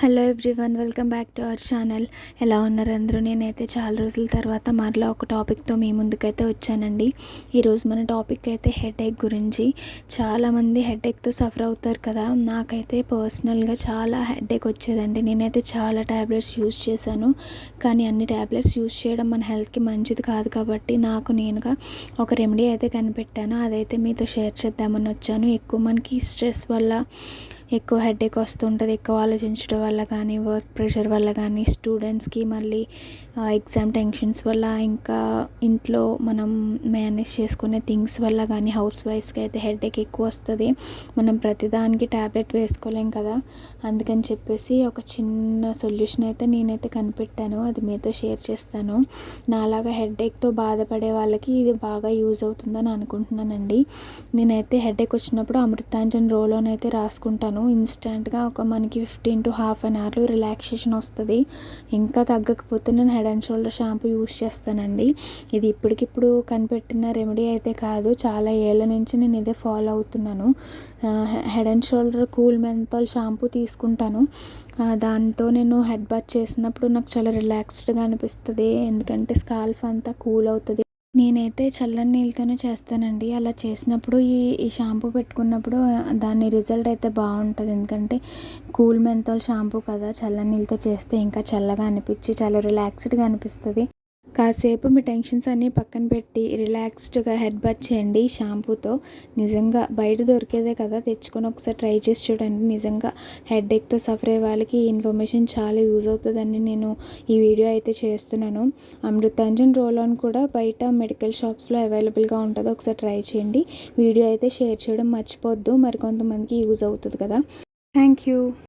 Hello everyone welcome back to our channel. ఎలా ఉన్నారు అందరూ? నేనైతే చాలా రోజుల తర్వాత మరలా ఒక టాపిక్తో మీ ముందుకైతే వచ్చానండి. ఈరోజు మన టాపిక్ అయితే హెడేక్ గురించి. చాలామంది హెడేక్తో సఫర్ అవుతారు కదా. నాకైతే పర్సనల్గా చాలా హెడేక్ వచ్చేదండి. నేనైతే చాలా ట్యాబ్లెట్స్ యూజ్ చేశాను. కానీ అన్ని ట్యాబ్లెట్స్ యూజ్ చేయడం మన హెల్త్కి మంచిది కాదు కాబట్టి నాకు నేనుగా ఒక రెమెడీ అయితే కనిపెట్టాను. అదైతే మీతో షేర్ చేద్దామని వచ్చాను. ఎక్కువ మనకి స్ట్రెస్ వల్ల ఎక్కువ హెడేక్ వస్తుంటుంది ఎక్కువ ఆలోచించడం వల్ల కానీ వర్క్ ప్రెషర్ వల్ల కానీ స్టూడెంట్స్కి మళ్ళీ ఎగ్జామ్ టెన్షన్స్ వల్ల ఇంకా ఇంట్లో మనం మేనేజ్ చేసుకునే థింగ్స్ వల్ల కానీ హౌస్ వైఫ్స్కి అయితే హెడేక్ ఎక్కువ వస్తుంది. మనం ప్రతిదానికి ట్యాబ్లెట్ వేసుకోలేం కదా. అందుకని చెప్పేసి ఒక చిన్న సొల్యూషన్ అయితే నేనైతే కనిపెట్టాను. అది మీతో షేర్ చేస్తాను. నాలాగా హెడేక్తో బాధపడే వాళ్ళకి ఇది బాగా యూజ్ అవుతుందని అనుకుంటున్నానండి. నేనైతే హెడేక్ వచ్చినప్పుడు అమృతాంజన్ రోలోనైతే రాసుకుంటాను. ఇన్స్టెంట్గా ఒక మనకి ఫిఫ్టీన్ టు హాఫ్ అన్ అవర్లో రిలాక్సేషన్ వస్తుంది. ఇంకా తగ్గకపోతే నేను Head and Shoulder shampoo use చేస్తానండి. ఇది ఇప్పటికిప్పుడు కనిపెట్టిన రెమెడీ అయితే కాదు. చాలా ఏళ్ళ నుంచి నేను ఇదే ఫాలో అవుతున్నాను. Head and Shoulder cool menthol shampoo తీసుకుంటాను. దాంతో నేను హెడ్ బాత్ చేసినప్పుడు నాకు చాలా రిలాక్స్డ్గా అనిపిస్తుంది. ఎందుకంటే స్కాల్ఫ్ అంతా కూల్ అవుతుంది. నేనైతే చల్లని నీళ్ళతోనే చేస్తానండి. అలా చేసినప్పుడు ఈ ఈ షాంపూ పెట్టుకున్నప్పుడు దాని రిజల్ట్ అయితే బాగుంటుంది. ఎందుకంటే కూల్ మెంతాల్ షాంపూ కదా చల్లని నీళ్ళతో చేస్తే ఇంకా చల్లగా అనిపించి చాలా రిలాక్స్డ్గా అనిపిస్తుంది. కాసేపు మీ టెన్షన్స్ అన్నీ పక్కన పెట్టి రిలాక్స్డ్గా హెడ్ బట్ చేయండి. షాంపూతో నిజంగా బయట దొరికేదే కదా తెచ్చుకొని ఒకసారి ట్రై చేసి చూడండి. నిజంగా హెడ్ ఎక్తో సఫర్ అయ్యే వాళ్ళకి ఈ ఇన్ఫర్మేషన్ చాలా యూజ్ అవుతుందని నేను ఈ వీడియో అయితే చేస్తున్నాను. అమృతాంజన్ రోల్ ఆన్ కూడా బయట మెడికల్ షాప్స్లో అవైలబుల్గా ఉంటుంది ఒకసారి ట్రై చేయండి. వీడియో అయితే షేర్ చేయడం మర్చిపోద్దు మరి కొంతమందికి యూజ్ అవుతుంది కదా. Thank you.